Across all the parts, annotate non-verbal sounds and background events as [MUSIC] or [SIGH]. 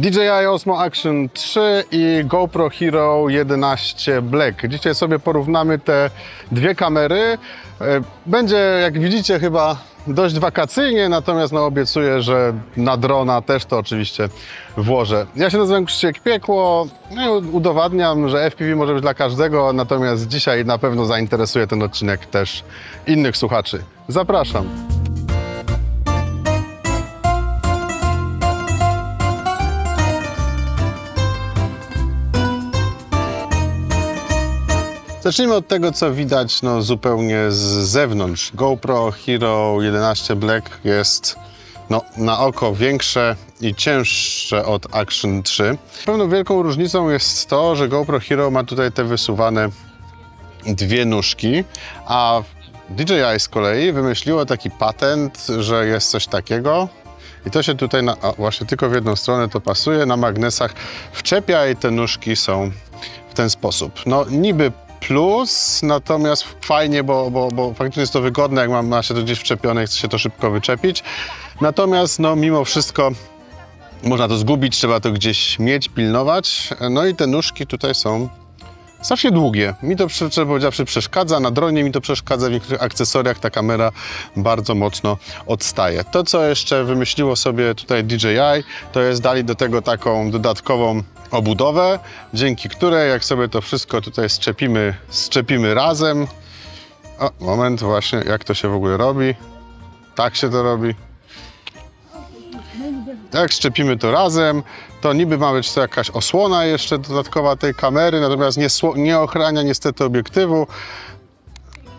DJI Osmo Action 3 i GoPro Hero 11 Black. Dzisiaj sobie porównamy te dwie kamery. E, Będzie, jak widzicie, chyba dość wakacyjnie, natomiast no, obiecuję, że na drona też to oczywiście włożę. Ja się nazywam Krzysiek Piekło, no udowadniam, że FPV może być dla każdego, natomiast dzisiaj na pewno zainteresuje ten odcinek też innych słuchaczy. Zapraszam. Zacznijmy od tego, co widać no, zupełnie z zewnątrz. GoPro Hero 11 Black jest no, na oko większe i cięższe od Action 3. Pewną wielką różnicą jest to, że GoPro Hero ma tutaj te wysuwane dwie nóżki, a DJI z kolei wymyśliło taki patent, że jest coś takiego. I to się tutaj na, o, właśnie tylko w jedną stronę to pasuje, na magnesach wczepia i te nóżki są w ten sposób. No niby plus, natomiast fajnie, bo, bo, bo faktycznie jest to wygodne, jak ma, ma się to gdzieś wczepione chce się to szybko wyczepić. Natomiast no mimo wszystko można to zgubić, trzeba to gdzieś mieć, pilnować. No i te nóżki tutaj są strasznie długie. Mi to, szczerze powiedziawszy, przeszkadza. Na dronie mi to przeszkadza. W niektórych akcesoriach ta kamera bardzo mocno odstaje. To, co jeszcze wymyśliło sobie tutaj DJI, to jest dali do tego taką dodatkową obudowę, dzięki której, jak sobie to wszystko tutaj szczepimy, szczepimy razem. O, moment, właśnie, jak to się w ogóle robi. Tak się to robi. Jak szczepimy to razem, to niby ma być to jakaś osłona jeszcze dodatkowa tej kamery, natomiast nie, nie ochrania niestety obiektywu.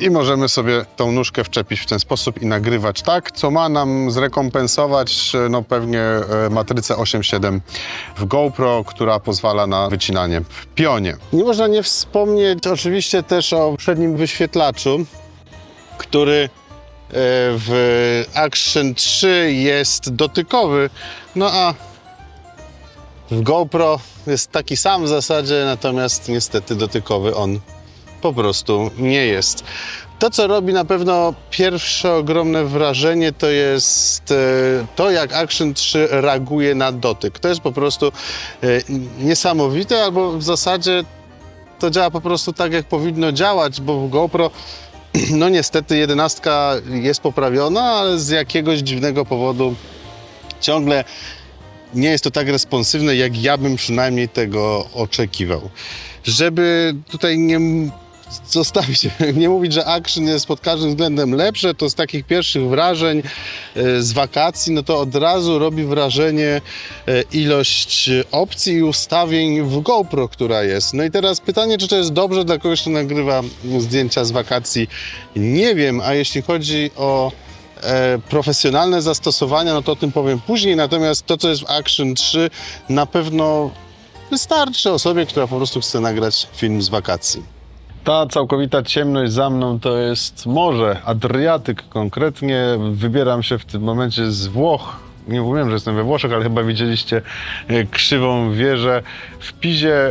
I możemy sobie tą nóżkę wczepić w ten sposób i nagrywać tak, co ma nam zrekompensować no pewnie e, matrycę 8.7 w GoPro, która pozwala na wycinanie w pionie. Nie można nie wspomnieć oczywiście też o przednim wyświetlaczu, który e, w Action 3 jest dotykowy, no a w GoPro jest taki sam w zasadzie, natomiast niestety dotykowy on po prostu nie jest. To, co robi na pewno pierwsze ogromne wrażenie, to jest e, to, jak Action 3 reaguje na dotyk. To jest po prostu e, niesamowite, albo w zasadzie to działa po prostu tak, jak powinno działać, bo w GoPro [CLEARS THROAT] no niestety jedenastka jest poprawiona, ale z jakiegoś dziwnego powodu ciągle nie jest to tak responsywne, jak ja bym przynajmniej tego oczekiwał. Żeby tutaj nie zostawić, [LAUGHS] nie mówić, że action jest pod każdym względem lepsze, to z takich pierwszych wrażeń e, z wakacji, no to od razu robi wrażenie e, ilość opcji i ustawień w GoPro, która jest. No i teraz pytanie, czy to jest dobrze dla kogoś, kto nagrywa zdjęcia z wakacji? Nie wiem, a jeśli chodzi o e, profesjonalne zastosowania, no to o tym powiem później, natomiast to, co jest w Action 3 na pewno wystarczy osobie, która po prostu chce nagrać film z wakacji. Ta całkowita ciemność za mną to jest morze, Adriatyk konkretnie. Wybieram się w tym momencie z Włoch. Nie mówiłem, że jestem we Włoszech, ale chyba widzieliście e, krzywą wieżę w Pizie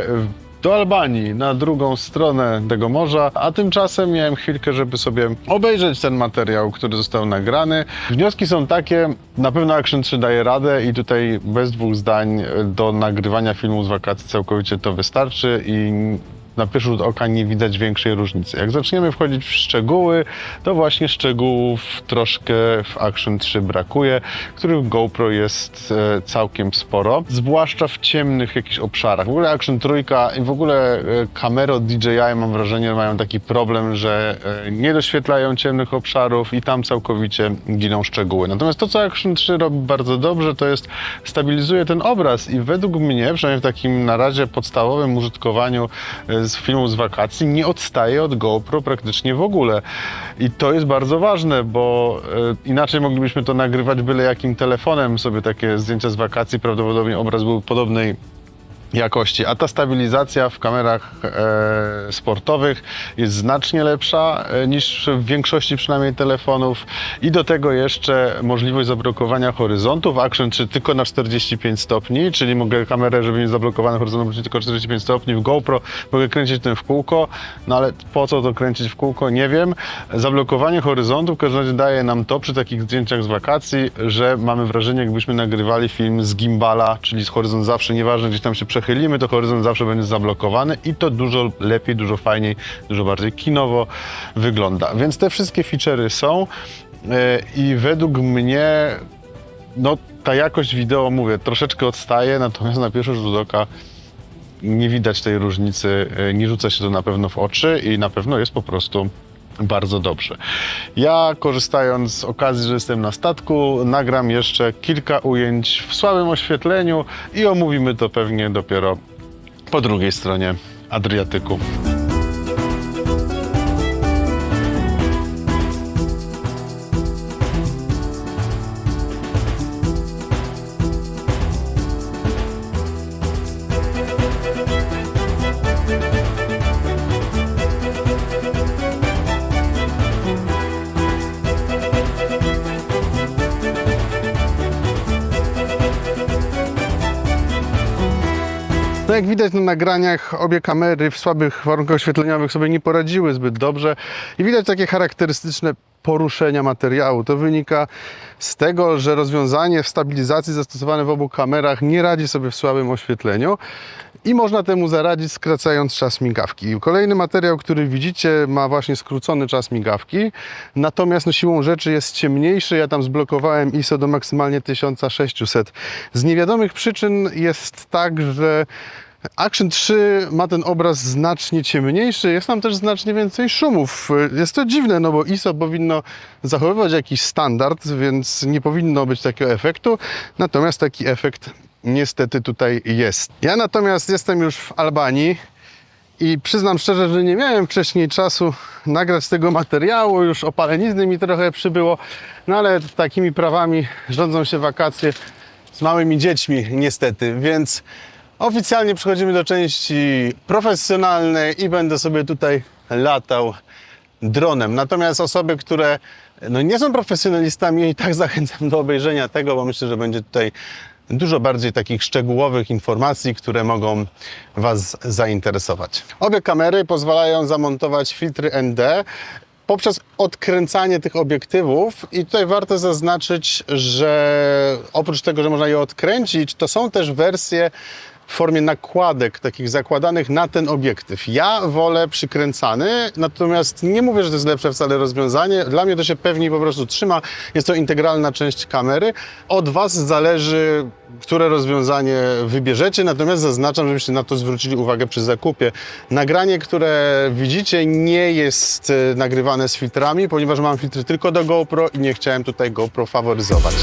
do Albanii, na drugą stronę tego morza, a tymczasem miałem chwilkę, żeby sobie obejrzeć ten materiał, który został nagrany. Wnioski są takie, na pewno Action 3 daje radę i tutaj bez dwóch zdań do nagrywania filmu z wakacji całkowicie to wystarczy i na pierwszy rzut oka nie widać większej różnicy. Jak zaczniemy wchodzić w szczegóły, to właśnie szczegółów troszkę w Action 3 brakuje, których GoPro jest e, całkiem sporo, zwłaszcza w ciemnych jakichś obszarach. W ogóle Action 3 i w ogóle e, kamery od DJI mam wrażenie mają taki problem, że e, nie doświetlają ciemnych obszarów i tam całkowicie giną szczegóły. Natomiast to, co Action 3 robi bardzo dobrze, to jest stabilizuje ten obraz i według mnie, przynajmniej w takim na razie podstawowym użytkowaniu z filmu z wakacji, nie odstaje od GoPro praktycznie w ogóle. I to jest bardzo ważne, bo e, inaczej moglibyśmy to nagrywać byle jakim telefonem sobie takie zdjęcia z wakacji, prawdopodobnie obraz był podobnej jakości, a ta stabilizacja w kamerach e, sportowych jest znacznie lepsza e, niż w większości przynajmniej telefonów. I do tego jeszcze możliwość zablokowania horyzontów Action 3 tylko na 45 stopni, czyli mogę kamerę, żeby mieć zablokowany horyzont, obrócić tylko 45 stopni, w GoPro mogę kręcić tym w kółko, no ale po co to kręcić w kółko, nie wiem. Zablokowanie horyzontu w każdym razie daje nam to przy takich zdjęciach z wakacji, że mamy wrażenie jakbyśmy nagrywali film z gimbala, czyli z horyzont zawsze, nieważne gdzieś tam się przechylimy, to horyzont zawsze będzie zablokowany i to dużo lepiej, dużo fajniej, dużo bardziej kinowo wygląda. Więc te wszystkie feature'y są e, i według mnie no ta jakość wideo, mówię, troszeczkę odstaje, natomiast na pierwszy rzut oka nie widać tej różnicy, e, nie rzuca się to na pewno w oczy i na pewno jest po prostu bardzo dobrze. Ja korzystając z okazji, że jestem na statku, nagram jeszcze kilka ujęć w słabym oświetleniu i omówimy to pewnie dopiero po drugiej stronie Adriatyku. Jak widać na nagraniach, obie kamery w słabych warunkach oświetleniowych sobie nie poradziły zbyt dobrze i widać takie charakterystyczne poruszenia materiału. To wynika z tego, że rozwiązanie w stabilizacji zastosowane w obu kamerach nie radzi sobie w słabym oświetleniu i można temu zaradzić skracając czas migawki. Kolejny materiał, który widzicie ma właśnie skrócony czas migawki, natomiast no, siłą rzeczy jest ciemniejszy. Ja tam zblokowałem ISO do maksymalnie 1600. Z niewiadomych przyczyn jest tak, że Action 3 ma ten obraz znacznie ciemniejszy, jest tam też znacznie więcej szumów. Jest to dziwne, no bo ISO powinno zachowywać jakiś standard, więc nie powinno być takiego efektu, natomiast taki efekt niestety tutaj jest. Ja natomiast jestem już w Albanii i przyznam szczerze, że nie miałem wcześniej czasu nagrać tego materiału, już opalenizny mi trochę przybyło, no ale takimi prawami rządzą się wakacje z małymi dziećmi niestety, więc oficjalnie przechodzimy do części profesjonalnej i będę sobie tutaj latał dronem. Natomiast osoby, które no nie są profesjonalistami, i tak zachęcam do obejrzenia tego, bo myślę, że będzie tutaj dużo bardziej takich szczegółowych informacji, które mogą Was zainteresować. Obie kamery pozwalają zamontować filtry ND poprzez odkręcanie tych obiektywów i tutaj warto zaznaczyć, że oprócz tego, że można je odkręcić, to są też wersje w formie nakładek takich zakładanych na ten obiektyw. Ja wolę przykręcany, natomiast nie mówię, że to jest lepsze wcale rozwiązanie. Dla mnie to się pewniej po prostu trzyma. Jest to integralna część kamery. Od Was zależy, które rozwiązanie wybierzecie, natomiast zaznaczam, żebyście na to zwrócili uwagę przy zakupie. Nagranie, które widzicie, nie jest e, nagrywane z filtrami, ponieważ mam filtry tylko do GoPro i nie chciałem tutaj GoPro faworyzować.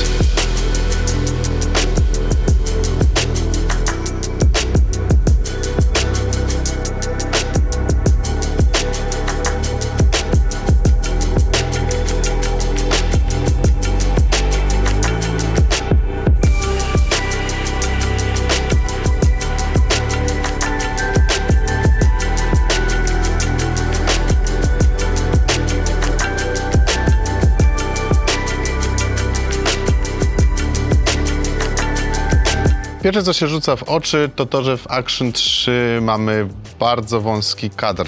Pierwsze, co się rzuca w oczy, to to, że w Action 3 mamy bardzo wąski kadr.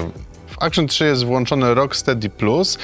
W Action 3 jest włączony Rocksteady Plus,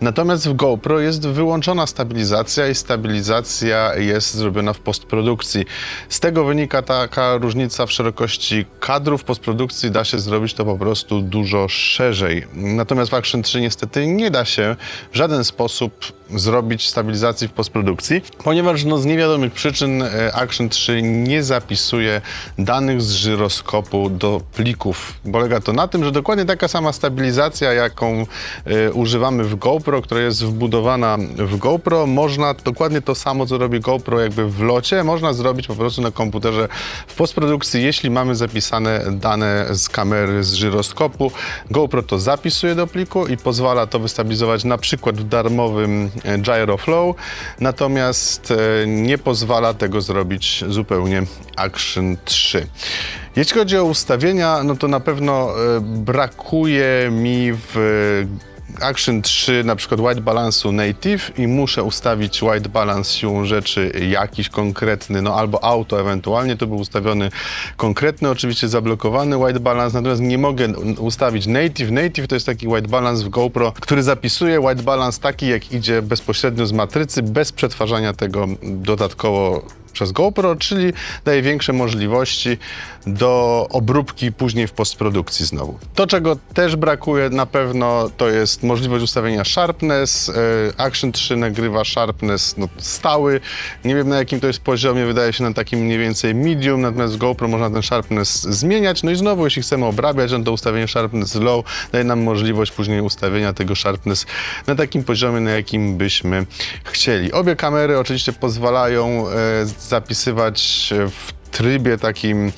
natomiast w GoPro jest wyłączona stabilizacja i stabilizacja jest zrobiona w postprodukcji. Z tego wynika taka różnica w szerokości kadru. W postprodukcji da się zrobić to po prostu dużo szerzej. Natomiast w Action 3 niestety nie da się w żaden sposób zrobić stabilizacji w postprodukcji, ponieważ no, z niewiadomych przyczyn e, Action 3 nie zapisuje danych z żyroskopu do plików. Polega to na tym, że dokładnie taka sama stabilizacja, jaką e, używamy w GoPro, która jest wbudowana w GoPro, można dokładnie to samo, co robi GoPro jakby w locie, można zrobić po prostu na komputerze w postprodukcji, jeśli mamy zapisane dane z kamery, z żyroskopu. GoPro to zapisuje do pliku i pozwala to wystabilizować na przykład w darmowym Gyroflow, natomiast e, nie pozwala tego zrobić zupełnie Action 3. Jeśli chodzi o ustawienia, no to na pewno e, brakuje mi w Action 3 na przykład white balance'u native i muszę ustawić white balance siłą rzeczy jakiś konkretny, no albo auto ewentualnie, to był ustawiony konkretny, oczywiście zablokowany white balance, natomiast nie mogę ustawić native. Native to jest taki white balance w GoPro, który zapisuje white balance taki, jak idzie bezpośrednio z matrycy, bez przetwarzania tego dodatkowo przez GoPro, czyli daje większe możliwości do obróbki później w postprodukcji znowu. To, czego też brakuje na pewno, to jest możliwość ustawienia sharpness. E, Action 3 nagrywa sharpness no, stały. Nie wiem na jakim to jest poziomie, wydaje się na takim mniej więcej medium, natomiast GoPro można ten sharpness zmieniać. No i znowu, jeśli chcemy obrabiać, no to ustawienie sharpness low daje nam możliwość później ustawienia tego sharpness na takim poziomie, na jakim byśmy chcieli. Obie kamery oczywiście pozwalają e, zapisywać w trybie takim, e,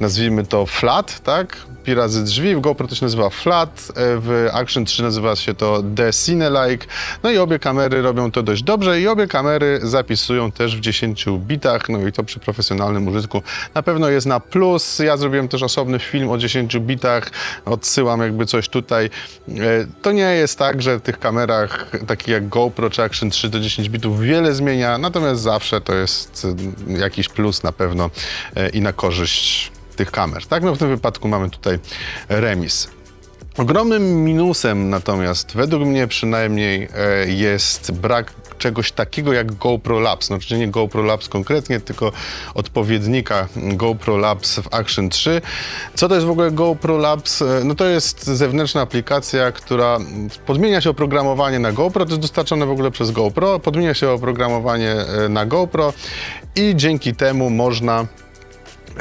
nazwijmy to flat, tak? Pi razy drzwi, w GoPro to się nazywa flat, e, w Action 3 nazywa się to The Cine-like. No i obie kamery robią to dość dobrze i obie kamery zapisują też w 10 bitach, no i to przy profesjonalnym użytku na pewno jest na plus. Ja zrobiłem też osobny film o 10 bitach, odsyłam jakby coś tutaj. E, To nie jest tak, że w tych kamerach takich jak GoPro czy Action 3 do 10 bitów wiele zmienia, natomiast zawsze to jest e, jakiś plus na pewno e, i na korzyść tych kamer. Tak, no w tym wypadku mamy tutaj remis. Ogromnym minusem natomiast, według mnie przynajmniej, e, jest brak czegoś takiego jak GoPro Labs. No, oczywiście nie GoPro Labs konkretnie, tylko odpowiednika GoPro Labs w Action 3. Co to jest w ogóle GoPro Labs? E, No to jest zewnętrzna aplikacja, która podmienia się oprogramowanie na GoPro. To jest dostarczone w ogóle przez GoPro. Podmienia się oprogramowanie e, na GoPro i dzięki temu można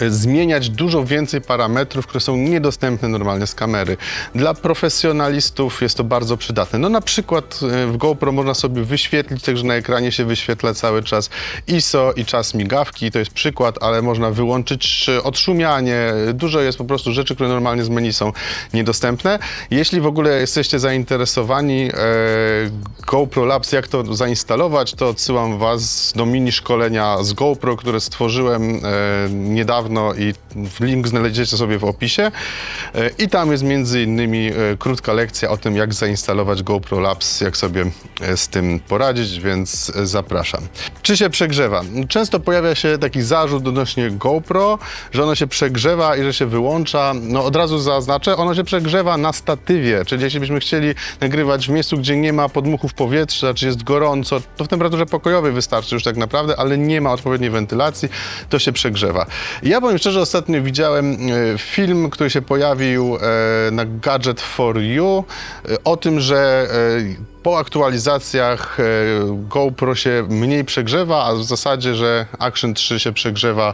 zmieniać dużo więcej parametrów, które są niedostępne normalnie z kamery. Dla profesjonalistów jest to bardzo przydatne. No na przykład e, w GoPro można sobie wyświetlić, także na ekranie się wyświetla cały czas ISO i czas migawki, to jest przykład, ale można wyłączyć e, odszumianie. Dużo jest po prostu rzeczy, które normalnie z menu są niedostępne. Jeśli w ogóle jesteście zainteresowani e, GoPro Labs, jak to zainstalować, to odsyłam Was do mini szkolenia z GoPro, które stworzyłem e, niedawno i link znajdziecie sobie w opisie. E, I tam jest między innymi e, krótka lekcja o tym, jak zainstalować GoPro Labs, jak sobie e, z tym poradzić, więc zapraszam. Czy się przegrzewa? Często pojawia się taki zarzut odnośnie GoPro, że ono się przegrzewa i że się wyłącza. No od razu zaznaczę, ono się przegrzewa na statywie, czyli jeśli byśmy chcieli nagrywać w miejscu, gdzie nie ma podmuchów powietrza, czy jest gorąco, to w temperaturze pokojowej wystarczy już tak naprawdę, ale nie ma odpowiedniej wentylacji, to się przegrzewa. Ja powiem szczerze, ostatnio widziałem e, film, który się pojawił e, na Gadget for You e, o tym, że po aktualizacjach GoPro się mniej przegrzewa, a w zasadzie, że Action 3 się przegrzewa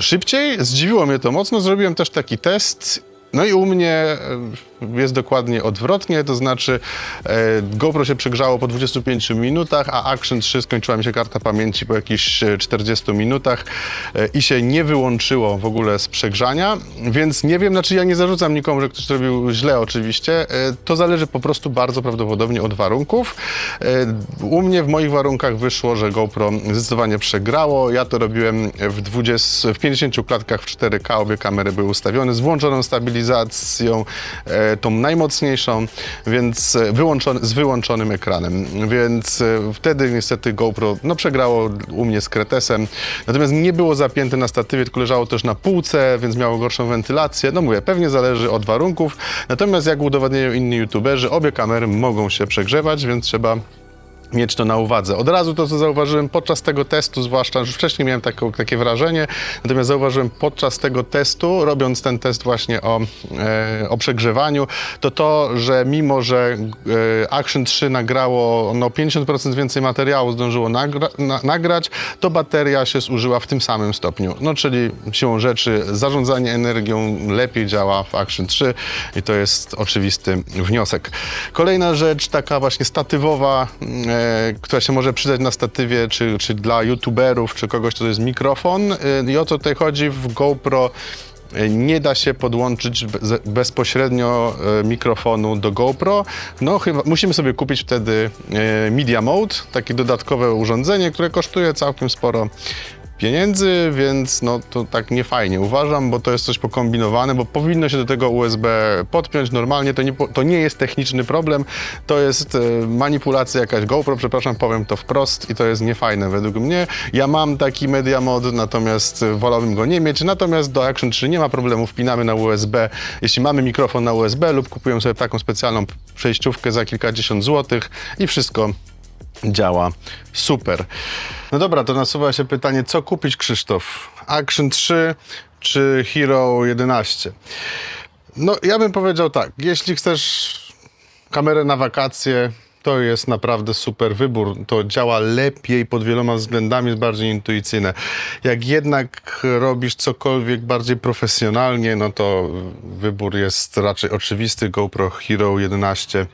szybciej. Zdziwiło mnie to mocno. Zrobiłem też taki test no i u mnie jest dokładnie odwrotnie, to znaczy e, GoPro się przegrzało po 25 minutach, a Action 3 skończyła mi się karta pamięci po jakichś e, 40 minutach e, i się nie wyłączyło w ogóle z przegrzania, więc nie wiem, znaczy ja nie zarzucam nikomu, że ktoś zrobił źle oczywiście, e, to zależy po prostu bardzo prawdopodobnie od warunków. E, U mnie w moich warunkach wyszło, że GoPro zdecydowanie przegrało, ja to robiłem w, 20, w 50 klatkach w 4K, obie kamery były ustawione z włączoną stabilizacją, e, tą najmocniejszą, więc e, wyłączony, z wyłączonym ekranem. Więc e, wtedy niestety GoPro no, przegrało u mnie z Kretesem. Natomiast nie było zapięte na statywie, tylko leżało też na półce, więc miało gorszą wentylację. No mówię, pewnie zależy od warunków. Natomiast jak udowadniają inni youtuberzy, obie kamery mogą się przegrzewać, więc trzeba mieć to na uwadze. Od razu to, co zauważyłem podczas tego testu, zwłaszcza, że wcześniej miałem takie, takie wrażenie, natomiast zauważyłem podczas tego testu, robiąc ten test właśnie o, e, o przegrzewaniu, to to, że mimo, że e, Action 3 nagrało no, 50% więcej materiału, zdążyło nagra, na, nagrać, to bateria się zużyła w tym samym stopniu. No, czyli siłą rzeczy zarządzanie energią lepiej działa w Action 3 i to jest oczywisty wniosek. Kolejna rzecz, taka właśnie statywowa, e, która się może przydać na statywie, czy, czy dla youtuberów, czy kogoś, to jest mikrofon. E, I o co tutaj chodzi w GoPro? e, Nie da się podłączyć be- bezpośrednio e, mikrofonu do GoPro. No chyba musimy sobie kupić wtedy e, Media Mode, takie dodatkowe urządzenie, które kosztuje całkiem sporo pieniędzy, więc no to tak nie fajnie uważam, bo to jest coś pokombinowane, bo powinno się do tego USB podpiąć normalnie, to nie, to nie jest techniczny problem, to jest e, manipulacja jakaś. GoPro, przepraszam, powiem to wprost i to jest niefajne według mnie. Ja mam taki Media Mod, natomiast e, wolałbym go nie mieć, natomiast do Action 3 nie ma problemu, wpinamy na USB, jeśli mamy mikrofon na USB lub kupujemy sobie taką specjalną przejściówkę za kilkadziesiąt złotych i wszystko działa super. No dobra, to nasuwa się pytanie, co kupić Krzysztof? Action 3 czy Hero 11? No ja bym powiedział tak, jeśli chcesz kamerę na wakacje, to jest naprawdę super wybór. To działa lepiej pod wieloma względami, jest bardziej intuicyjne. Jak jednak robisz cokolwiek bardziej profesjonalnie, no to wybór jest raczej oczywisty. GoPro Hero 11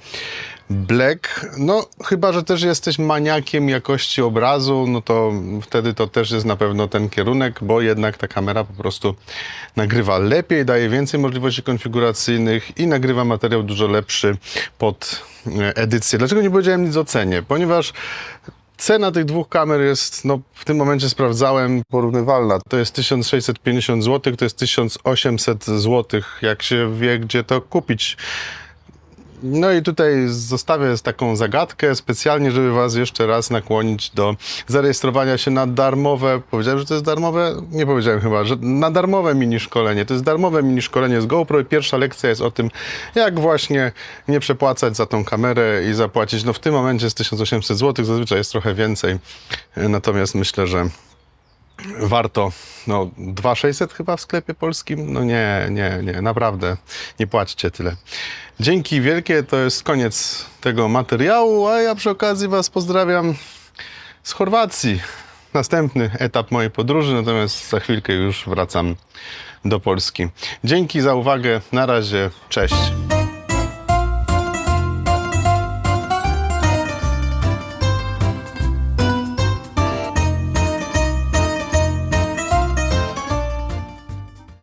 Black. No chyba, że też jesteś maniakiem jakości obrazu, no to wtedy to też jest na pewno ten kierunek, bo jednak ta kamera po prostu nagrywa lepiej, daje więcej możliwości konfiguracyjnych i nagrywa materiał dużo lepszy pod e, edycję. Dlaczego nie powiedziałem nic o cenie? Ponieważ Cena tych dwóch kamer jest, no w tym momencie sprawdzałem, porównywalna. To jest 1650 zł, to jest 1800 zł, jak się wie, gdzie to kupić. No i tutaj zostawię taką zagadkę specjalnie, żeby Was jeszcze raz nakłonić do zarejestrowania się na darmowe, powiedziałem, że to jest darmowe? Nie powiedziałem chyba, że na darmowe mini szkolenie. To jest darmowe mini szkolenie z GoPro i pierwsza lekcja jest o tym, jak właśnie nie przepłacać za tą kamerę i zapłacić. No w tym momencie jest 1800 zł, zazwyczaj jest trochę więcej. Natomiast myślę, że warto, no 2600 chyba w sklepie polskim, no nie, nie, nie, naprawdę nie płaćcie tyle. Dzięki wielkie, to jest koniec tego materiału, a ja przy okazji Was pozdrawiam z Chorwacji. Następny etap mojej podróży, natomiast za chwilkę już wracam do Polski. Dzięki za uwagę, na razie, cześć.